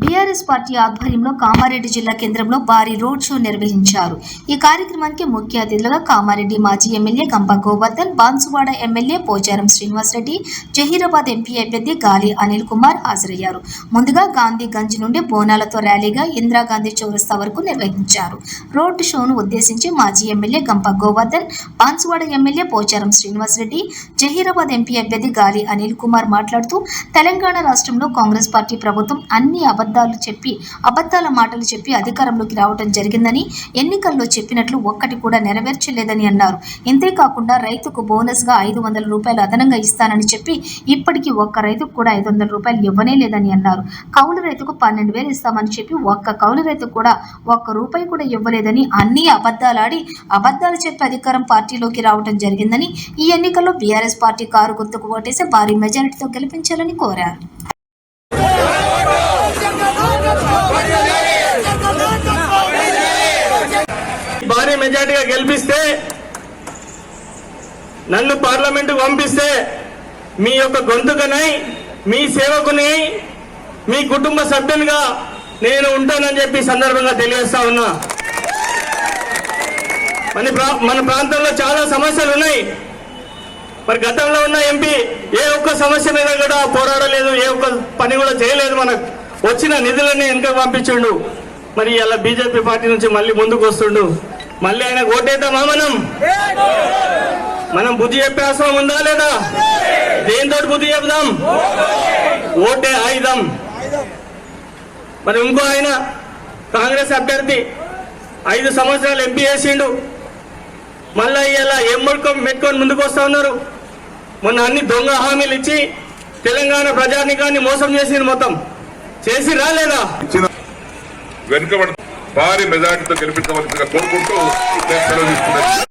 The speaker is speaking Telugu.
బీఆర్ఎస్ పార్టీ ఆధ్వర్యంలో కామారెడ్డి జిల్లా కేంద్రంలో భారీ రోడ్ షో నిర్వహించారు. ఈ కార్యక్రమానికి ముఖ్య అతిథులుగా కామారెడ్డి మాజీ MLA Gampa Govardhan Banswada MLA Pocharam Srinivas Reddy Zaheerabad MP అభ్యర్థి గాలి అనిల్ కుమార్ హాజరయ్యారు. ముందుగా గాంధీ గంజ్ నుండి బోనాలతో ర్యాలీగా ఇందిరాగాంధీ చౌరస్తా వరకు నిర్వహించారు. రోడ్ షోను ఉద్దేశించి మాజీ MLA Gampa Govardhan Banswada MLA Pocharam Srinivas Reddy Zaheerabad MP అభ్యర్థి గాలి అనిల్ కుమార్ మాట్లాడుతూ తెలంగాణ రాష్ట్రంలో కాంగ్రెస్ పార్టీ ప్రభుత్వం అన్ని అబద్ధాలు చెప్పి అబద్ధాల మాటలు చెప్పి అధికారంలోకి రావడం జరిగిందని ఎన్నికల్లో చెప్పినట్లు ఒక్కటి కూడా నెరవేర్చలేదని అన్నారు. ఇంతేకాకుండా రైతుకు బోనస్గా ఐదు వందల రూపాయలు అదనంగా ఇస్తానని చెప్పి ఇప్పటికీ ఒక్క రైతుకు కూడా ఐదు వందల రూపాయలు ఇవ్వనే లేదని అన్నారు. కౌలు రైతుకు పన్నెండు వేలు ఇస్తామని చెప్పి ఒక్క కౌలు రైతు కూడా ఒక్క రూపాయి కూడా ఇవ్వలేదని అన్ని అబద్ధాలాడి అబద్ధాలు చెప్పి అధికారం పార్టీలోకి రావడం జరిగిందని ఈ ఎన్నికల్లో బీఆర్ఎస్ పార్టీ కారు గుర్తుకు ఓటేసి భారీ మెజారిటీతో గెలిపించాలని కోరారు. భారీ మెజార్టీగా గెలిపిస్తే నన్ను పార్లమెంటు పంపిస్తే మీ యొక్క గొంతుకనై మీ సేవకుని మీ కుటుంబ సభ్యునిగా నేను ఉంటానని చెప్పి సందర్భంగా తెలియజేస్తా ఉన్నా. మన ప్రా- మన ప్రాంతంలో చాలా సమస్యలు ఉన్నాయి. మరి గతంలో ఉన్న ఎంపీ ఏ ఒక్క సమస్య మీద కూడా పోరాడలేదు ఏ ఒక్క పని కూడా చేయలేదు మనకు. వచ్చిన నిధులన్నీ వెనుక పంపించిండు. మరి ఇలా బీజేపీ పార్టీ నుంచి మళ్ళీ ముందుకు వస్తుండు. మళ్ళీ ఆయన ఓటేద్దామా మనం? మనం బుద్ధి చెప్పే అవసరం ఉందా లేదా? దేంతో బుద్ధి చెప్దాం? ఓటే ఆయుధం. మరి ఇంకో ఆయన కాంగ్రెస్ అభ్యర్థి ఐదు సంవత్సరాలు ఎంపీ చేసిండు. మళ్ళా ఇలా ఏం ముడుకొని పెట్టుకొని ముందుకు వస్తా ఉన్నారు? మొన్న అన్ని దొంగ హామీలు ఇచ్చి తెలంగాణ ప్రజానికాన్ని మోసం చేసింది మొత్తం. చేసి రాలేదా వెనుకబడి భారీ మెజార్టీతో గెలిపించవలసిందిగా కోరుకుంటూ నేను సెలవు తీసుకున్నాను.